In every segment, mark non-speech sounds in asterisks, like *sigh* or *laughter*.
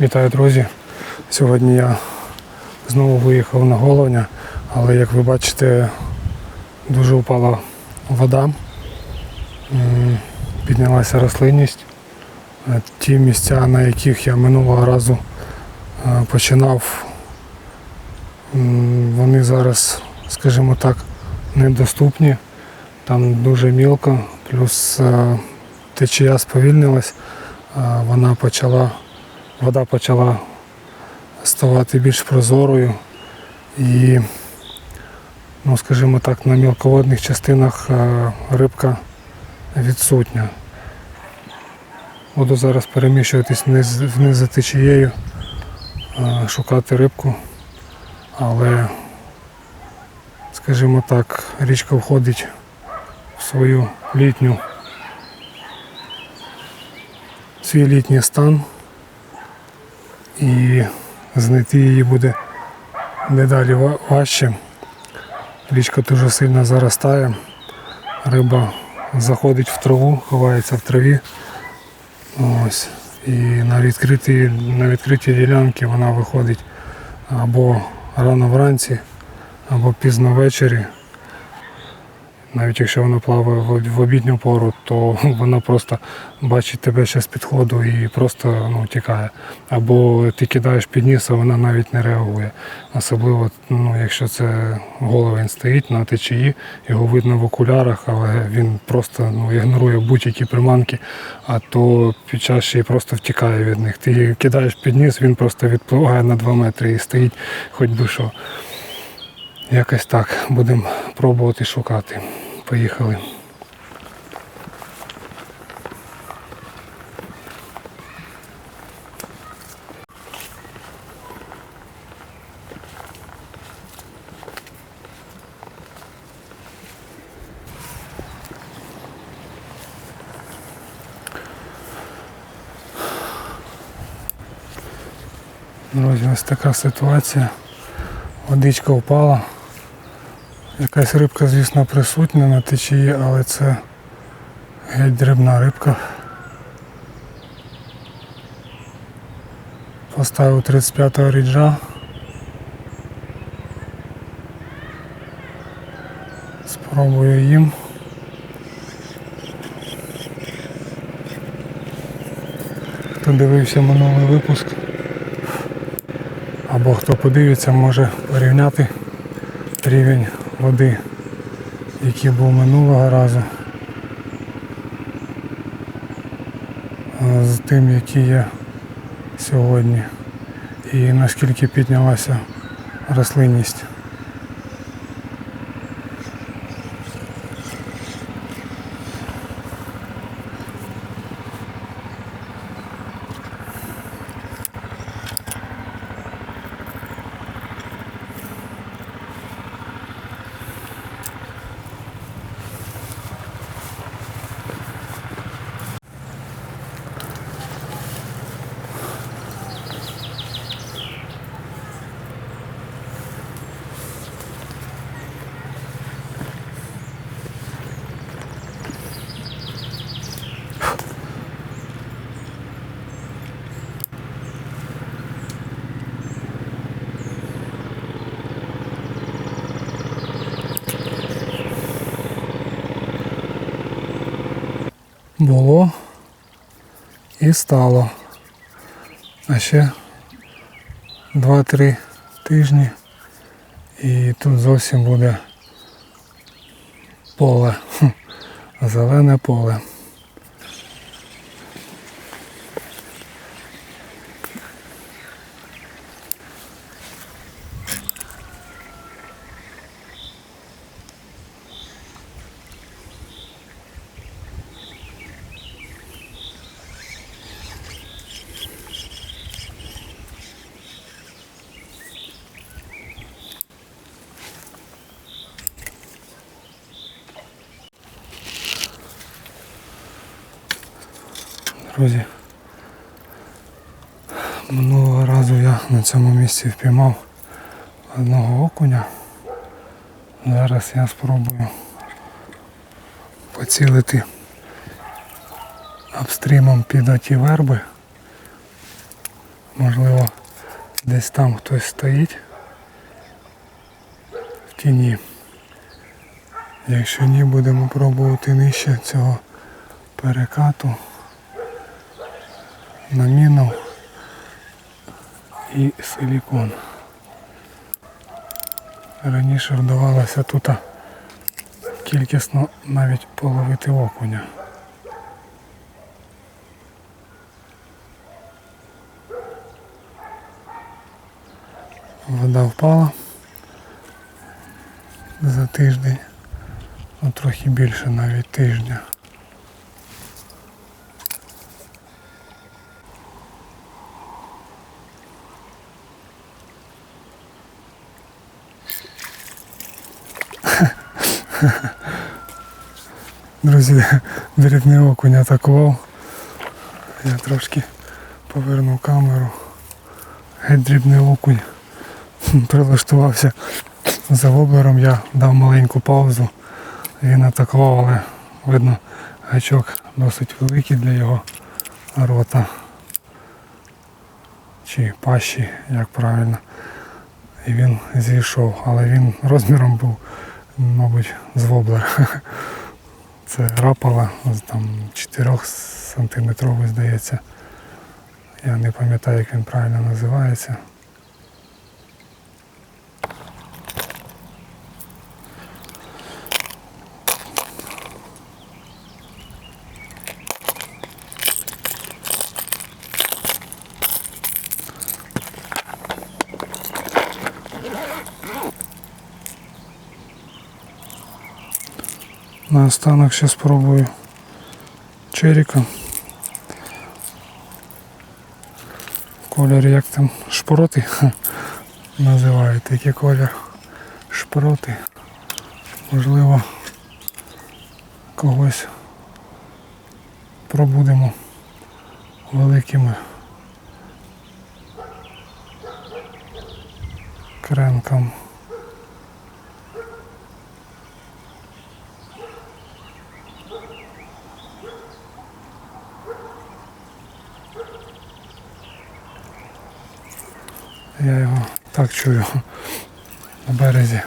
Вітаю, друзі! Сьогодні я знову виїхав на головня, але як ви бачите, дуже впала вода, піднялася рослинність. Е, Ті місця, на яких я минулого разу е, починав, вони зараз, скажімо так, недоступні. Там дуже мілко, плюс е, течія сповільнилась, вона почала вода почала ставати більш прозорою і, ну, скажімо так, на мілководних частинах е, рибка відсутня. Буду зараз переміщуватись вниз, вниз за течією, е, шукати рибку, але, скажімо так, річка входить в свою літню, свій літній стан і знайти її буде дедалі ва- важче. Річка дуже сильно заростає, риба заходить в траву, ховається в траві. Ось. І на відкритій, на відкритій ділянці вона виходить або рано вранці, або пізно ввечері. Навіть якщо вона плаває в обідню пору, то *laughs* вона просто бачить тебе ще з підходу і просто ну, тікає. Або ти кидаєш під ніс, а вона навіть не реагує. Особливо, ну, якщо це головень стоїть на течії, його видно в окулярах, але він просто ну, ігнорує будь-які приманки, а то під час ще й просто втікає від них. Ти її кидаєш під ніс, він просто відпливає на 2 метри і стоїть хоч би що. Якось так будемо пробувати шукати. Поїхали. Друзі, ось така ситуація. Водичка впала. Якась рибка, звісно, присутня на течії, але це геть дрібна рибка. Поставив 35-го ріджа. Спробую їм. Хто дивився минулий випуск, або хто подивиться, може порівняти рівень води, який був минулого разу, з тим, який є сьогодні, і наскільки піднялася рослинність. Було і стало. А ще 2-3 тижні і тут зовсім буде поле. Зелене поле. Друзі, минулого разу я на цьому місці впіймав одного окуня. Зараз я спробую поцілити обстрімом під оті верби. Можливо, десь там хтось стоїть в тіні. Якщо ні, будемо пробувати нижче цього перекату на міну і силікон. Раніше вдавалося тут кількісно навіть половити окуня. Вода впала за тиждень, ну трохи більше навіть тижня. Друзі, дрібний окунь атакував. Я трошки повернув камеру. Геть дрібний окунь. Прилаштувався за воблером, я дав маленьку паузу. Він атакував, але видно гачок досить великий для його рота. Чи пащі, як правильно. І він зійшов, але він розміром був, мабуть, з воблера. *laughs* Це рапала там 4 сантиметровий, здається. Я не пам'ятаю, як він правильно називається. Наостанок ще спробую черіка. Колір як там шпроти *laughs* називають такий колір шпроти. Можливо когось пробудемо великими кренком. Я його так чую на березі.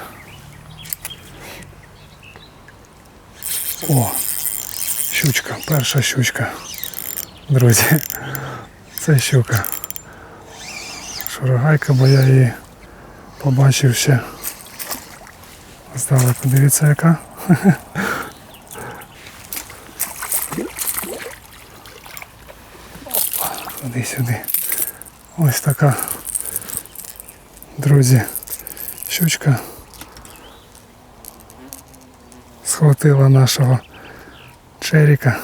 О, щучка, перша щучка. Друзі, це щука. Шурагайка, бо я її побачив ще. Здалеку, дивіться яка. Ходи сюди. Ось така друзі, щучка схватила нашого черіка.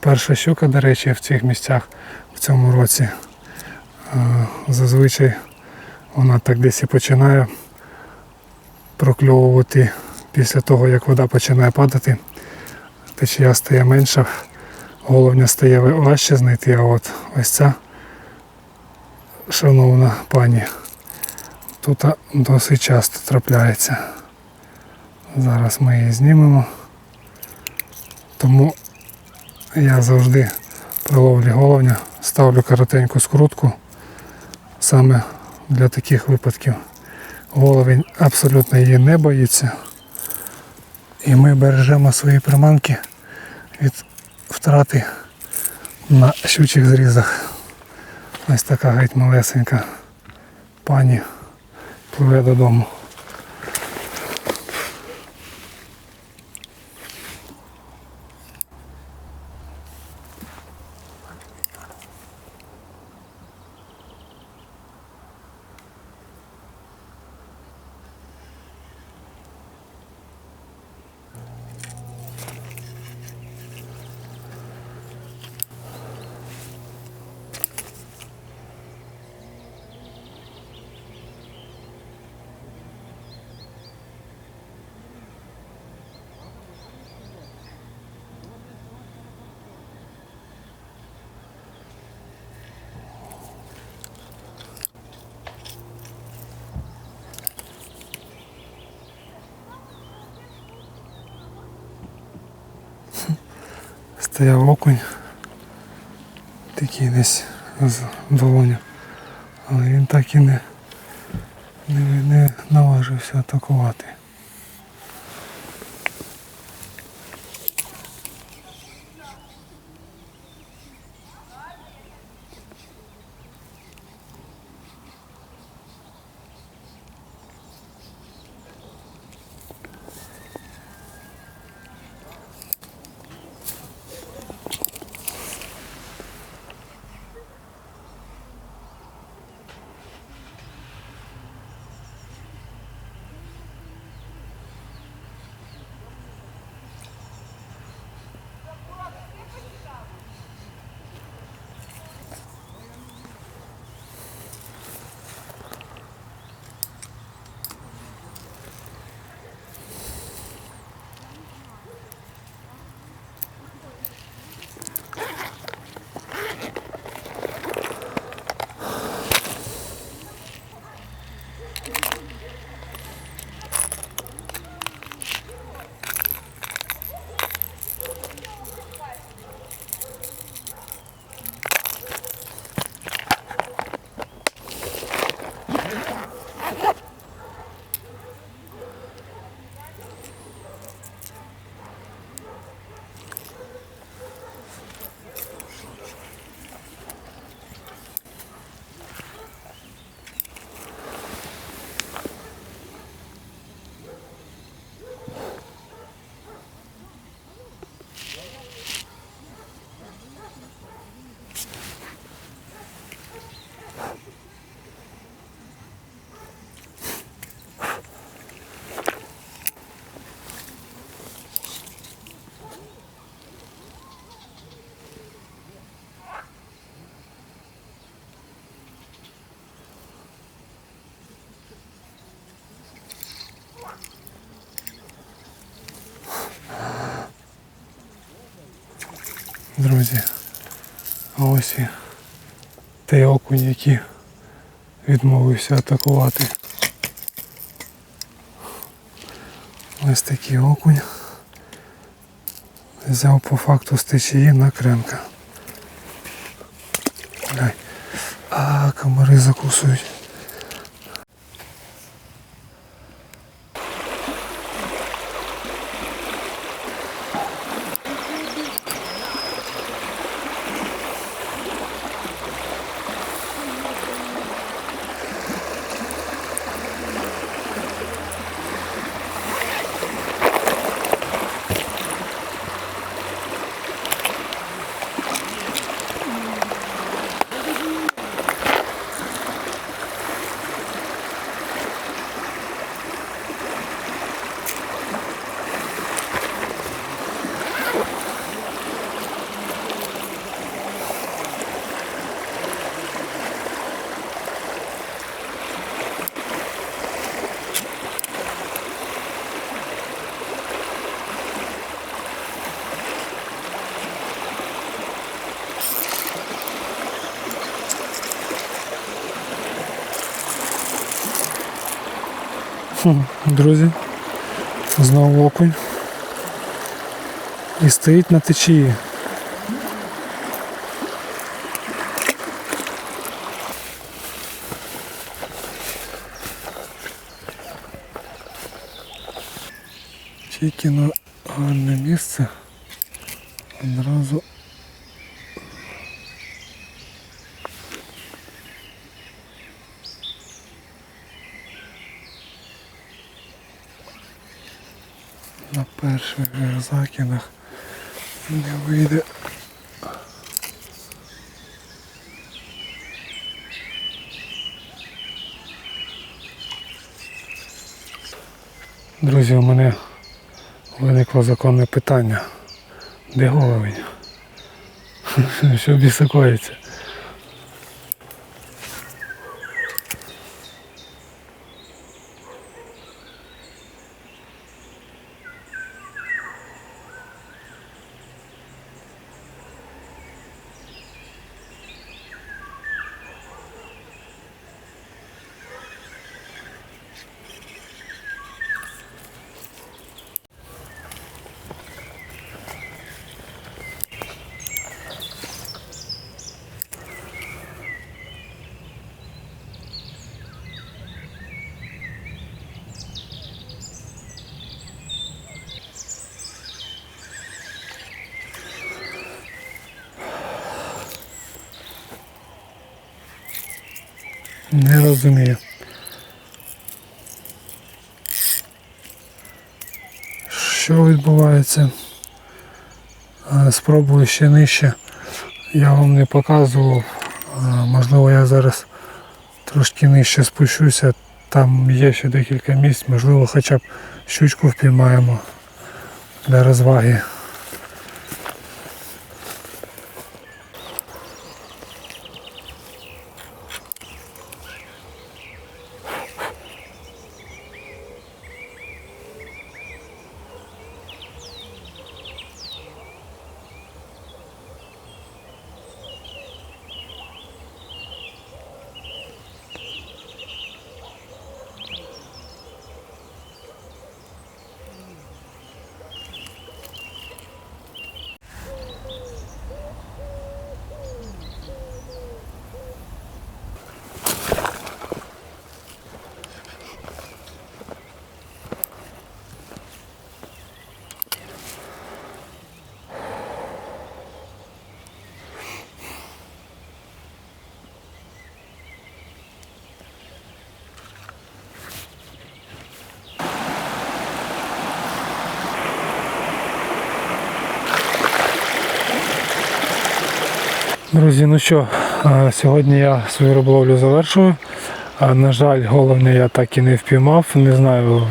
Перша щука, до речі, в цих місцях в цьому році. Е, Зазвичай вона так десь і починає прокльовувати після того, як вода починає падати. Течія стає менша, головня стає важче знайти, а от ось ця шановна пані тут досить часто трапляється. Зараз ми її знімемо. Тому я завжди при ловлі головня ставлю коротеньку скрутку саме для таких випадків. Головень абсолютно її не боїться. І ми бережемо свої приманки від втрати на щучих зрізах. Ось така геть малесенька пані пливе додому. стояв окунь. Такий десь з долоня. Але він так і не, не, не наважився атакувати. Друзі, а ось і той окунь, який відмовився атакувати. Ось такий окунь. Взяв по факту з течії на кренка. А, комари закусують. Хм, Друзі, знову окунь. І стоїть на течії. Тільки на гарне місце одразу перших же закидах не вийде. Друзі, у мене виникло законне питання. Де головень? *laughs* Що бісикується? Не розумію. Що відбувається? Спробую ще нижче. Я вам не показував. Можливо, я зараз трошки нижче спущуся. Там є ще декілька місць, можливо, хоча б щучку впіймаємо для розваги. Друзі, ну що, е, сьогодні я свою риболовлю завершую. Е, На жаль, головне я так і не впіймав. Не знаю,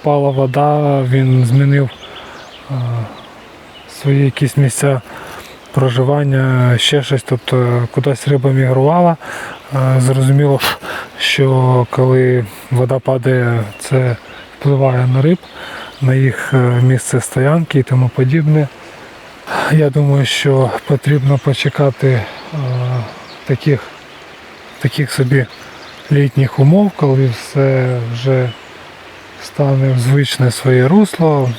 впала вода, він змінив е, свої якісь місця проживання, ще щось, тобто кудись риба мігрувала. Зрозуміло, що коли вода падає, це впливає на риб, на їх місце стоянки і тому подібне. Я думаю, що потрібно почекати е, таких, таких собі літніх умов, коли все вже стане в звичне своє русло,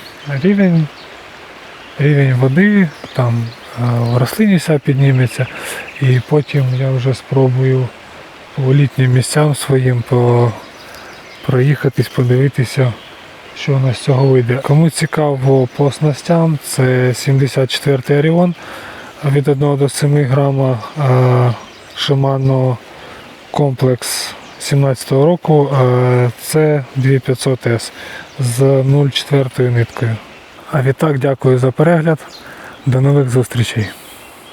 рівень, рівень води, там е, рослинність підніметься, і потім я вже спробую по літнім місцям своїм по, проїхатись, подивитися що у нас з цього вийде. Кому цікаво по снастям, це 74 Оріон від 1 до 7 грама е, Shimano комплекс 17 року. е, Це 2500S з 0,4 ниткою. А відтак дякую за перегляд. До нових зустрічей.